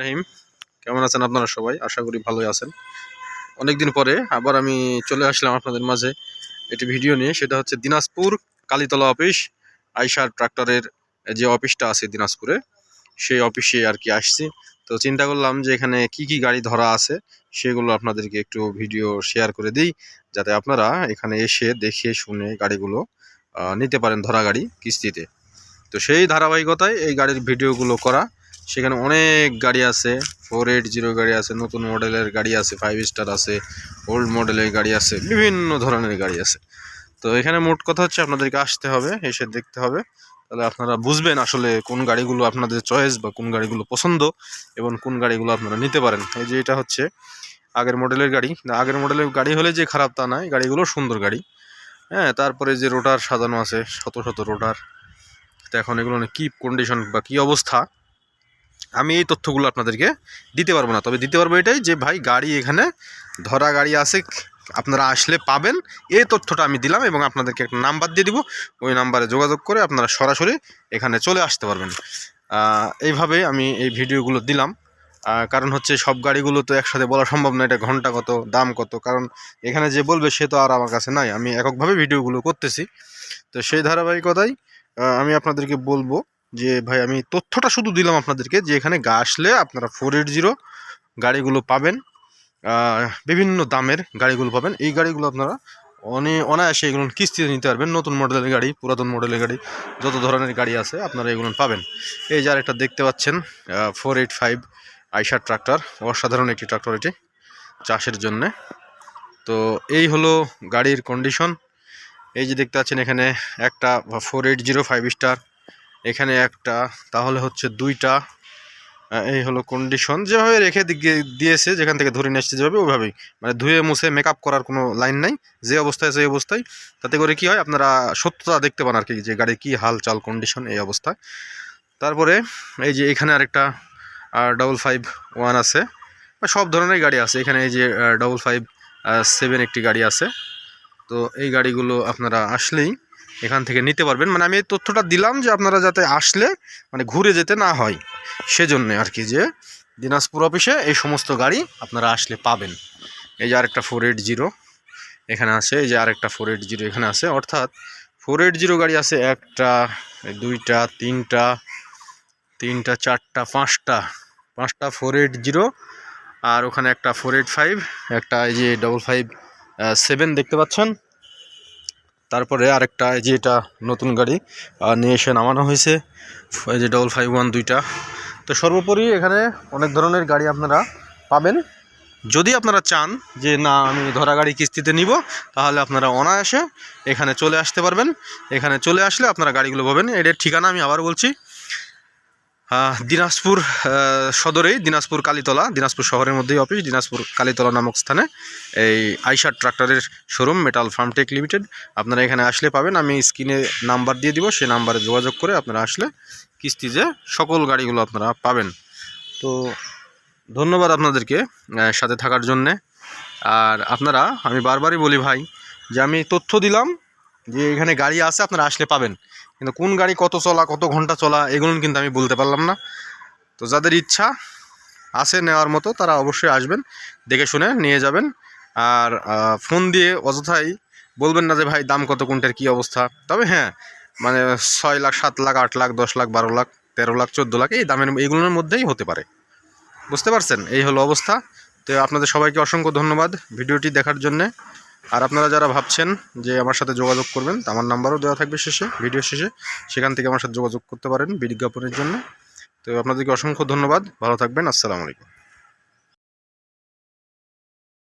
রাহিম কেমন আছেন আপনারা সবাই? আশা করি ভালোই আছেন। অনেকদিন পরে আবার আমি চলে আসলাম আপনাদের মাঝে একটি ভিডিও নিয়ে। সেটা হচ্ছে দিনাজপুর কালীতলা অফিস, আইসার ট্রাক্টরের যে অফিসটা আছে দিনাজপুরে, সেই অফিসে আর কি আসছি। তো চিন্তা করলাম যে এখানে কি কি গাড়ি ধরা আছে, সেগুলো আপনাদেরকে একটু ভিডিও শেয়ার করে দিই, যাতে আপনারা এখানে এসে দেখে শুনে গাড়িগুলো নিতে পারেন ধরা গাড়ি কিস্তিতে। তো সেই ধারাবাহিকতায় এই গাড়ির ভিডিওগুলো করা সেখানে অনেক গাড়ি আছে ফোর এইট জিরো গাড়ি আছে, নতুন মডেলের গাড়ি আছে ফাইভ স্টার আছে ওল্ড মডেলের গাড়ি আছে, বিভিন্ন ধরনের গাড়ি আছে। তো এখানে মোট কথা হচ্ছে আপনাদেরকে আসতে হবে, এসে দেখতে হবে। তাহলে আপনারা বুঝবেন আসলে কোন গাড়িগুলো আপনাদের চয়েস বা কোন গাড়িগুলো পছন্দ এবং কোন গাড়িগুলো আপনারা নিতে পারেন। এই যে এটা হচ্ছে আগের মডেলের গাড়ি। আগের মডেলের গাড়ি হলে যে খারাপ তা নয়, গাড়িগুলো সুন্দর গাড়ি। হ্যাঁ তারপরে যে রোটার সাজানো আছে, শত শত রোটার তো এখন এগুলো কি কন্ডিশন বা কি অবস্থা? আমি এই তথ্যগুলো আপনাদেরকে দিতে পারব না। তবে দিতে পারব এটাই যে, ভাই, গাড়ি এখানে, ধরা গাড়ি আছে, আপনারা আসলে পাবেন। এই তথ্যটা আমি দিলাম এবং আপনাদেরকে একটা নাম্বার দিয়ে দিব। ওই নাম্বারে যোগাযোগ করে আপনারা সরাসরি এখানে চলে আসতে পারবেন। এইভাবে আমি এই ভিডিওগুলো দিলাম। কারণ হচ্ছে সব গাড়িগুলো তো একসাথে বলা সম্ভব না, এটা ঘণ্টা কত, দাম কত। কারণ এখানে যে বলবে সে তো আর আমার কাছে নাই। আমি এককভাবে ভিডিওগুলো করতেছি। তো সেই ধারাবাহিকতাই আমি আপনাদেরকে বলব যে, ভাই, আমি তথ্যটা শুধু দিলাম আপনাদেরকে যে, এখানে গা আসলে আপনারা ফোর এইট জিরো গাড়িগুলো পাবেন বিভিন্ন দামের গাড়িগুলো পাবেন। এই গাড়িগুলো আপনারা অনে, অনায়াসে এগুলো কিস্তিতে নিতে পারবেন। নতুন মডেলের গাড়ি, পুরাতন মডেলের গাড়ি, যত ধরনের গাড়ি আছে আপনারা এগুলো পাবেন। এই যে আরেকটা দেখতে পাচ্ছেন four eight five Eicher tractor, অসাধারণ একটি ট্রাক্টর এটি চাষের জন্যে। তো এই হলো গাড়ির কন্ডিশন এই যে দেখতে পাচ্ছেন এখানে একটা four eight zero five star এখানে একটা, তাহলে হচ্ছে দুইটা এই হলো কন্ডিশন যেভাবে রেখে দিয়েছে, যেখান থেকে ধরে নিয়ে যাবে ওইভাবেই। মানে ধুয়ে মুছে মেকআপ করার কোনো লাইন নাই, যে অবস্থায়, সেই অবস্থায়। তাতে করে কি হয়, আপনারা সত্যতা দেখতে পান আর কি, যে গাড়ির কী হাল চাল কন্ডিশন এই অবস্থায় তারপরে এই যে এখানে আরেকটা ডবল ফাইভ ওয়ান আছে। বা সব ধরনের গাড়ি আছে। এখানে এই যে ডবল ফাইভ সেভেন একটি গাড়ি আছে। তো এই গাড়িগুলো আপনারা আসলেই এখান থেকে নিতে পারবেন। মানে আমি এই তথ্যটা দিলাম যে আপনারা যাতে আসলে মানে ঘুরে যেতে না হয়। সেজন্যে আর কি যে দিনাজপুর অফিসে এই সমস্ত গাড়ি আপনারা আসলে পাবেন। এই যে আরেকটা ফোর এইট জিরো এখানে আছে, এই যে আরেকটা ফোর এইট জিরো এখানে আছে। অর্থাৎ ফোর এইট জিরো গাড়ি আছে একটা, দুইটা, তিনটা তিনটা, চারটা, পাঁচটা। পাঁচটা ফোর এইট জিরো আর ওখানে একটা ফোর এইট ফাইভ, একটা এই যে ডবল ফাইভ সেভেন দেখতে পাচ্ছেন। তারপরে আরেকটা, এই যে এটা নতুন গাড়ি নিয়ে এসে নামানো হয়েছে। এই যে ডবল ফাইভ ওয়ান দুইটা। তো সর্বোপরি এখানে অনেক ধরনের গাড়ি আপনারা পাবেন। যদি আপনারা চান যে, না, আমি ধরা গাড়ি কিস্তিতে নিব, তাহলে আপনারা অনায়াসে এখানে চলে আসতে পারবেন। এখানে চলে আসলে আপনারা গাড়িগুলো পাবেন। এটার ঠিকানা আমি আবার বলছি। দিনাজপুর সদরেই দিনাজপুর কালীতলা, দিনাজপুর শহরের মধ্যেই অফিস দিনাজপুর কালীতলা নামক স্থানে এই আইসার ট্রাক্টরের শোরুম মেটাল ফার্মটেক লিমিটেড আপনারা এখানে আসলে পাবেন, আমি স্ক্রিনে নাম্বার দিয়ে দিব সেই নাম্বারে যোগাযোগ করে আপনারা আসলে কিস্তিতে সকল গাড়িগুলো আপনারা পাবেন। তো ধন্যবাদ আপনাদেরকে সাথে থাকার জন্যে। আর আপনারা, আমি বারবারই বলি ভাই, যে আমি তথ্য দিলাম যে এখানে গাড়ি আছে, আপনারা আসলে পাবেন। কিন্তু কোন গাড়ি কত চলা, কত ঘণ্টা চলা, এগুলো কিন্তু আমি বলতে পারলাম না। তো যাদের ইচ্ছা আছে নেওয়ার মতো, তারা অবশ্যই আসবেন, দেখে শুনে নিয়ে যাবেন। আর ফোন দিয়ে অযথাই বলবেন না যে, ভাই, দাম কত, কোনটার কী অবস্থা? তবে হ্যাঁ মানে ছয় লাখ, সাত লাখ, আট লাখ, দশ লাখ, বারো লাখ, তেরো লাখ, চোদ্দ লাখ, এই দামের এইগুলোর মধ্যেই হতে পারে। বুঝতে পারছেন? এই হলো অবস্থা। তো আপনাদের সবাইকে অসংখ্য ধন্যবাদ ভিডিওটি দেখার জন্যে। আর আপনারা যারা ভাবছেন যে আমার সাথে যোগাযোগ করবেন আমার নাম্বারও দেওয়া থাকবে শেষে, ভিডিও শেষে, সেখান থেকে আমার সাথে যোগাযোগ করতে পারেন বিজ্ঞাপনের জন্য। তো আপনাদেরকে অসংখ্য ধন্যবাদ, ভালো থাকবেন, আসসালামু আলাইকুম।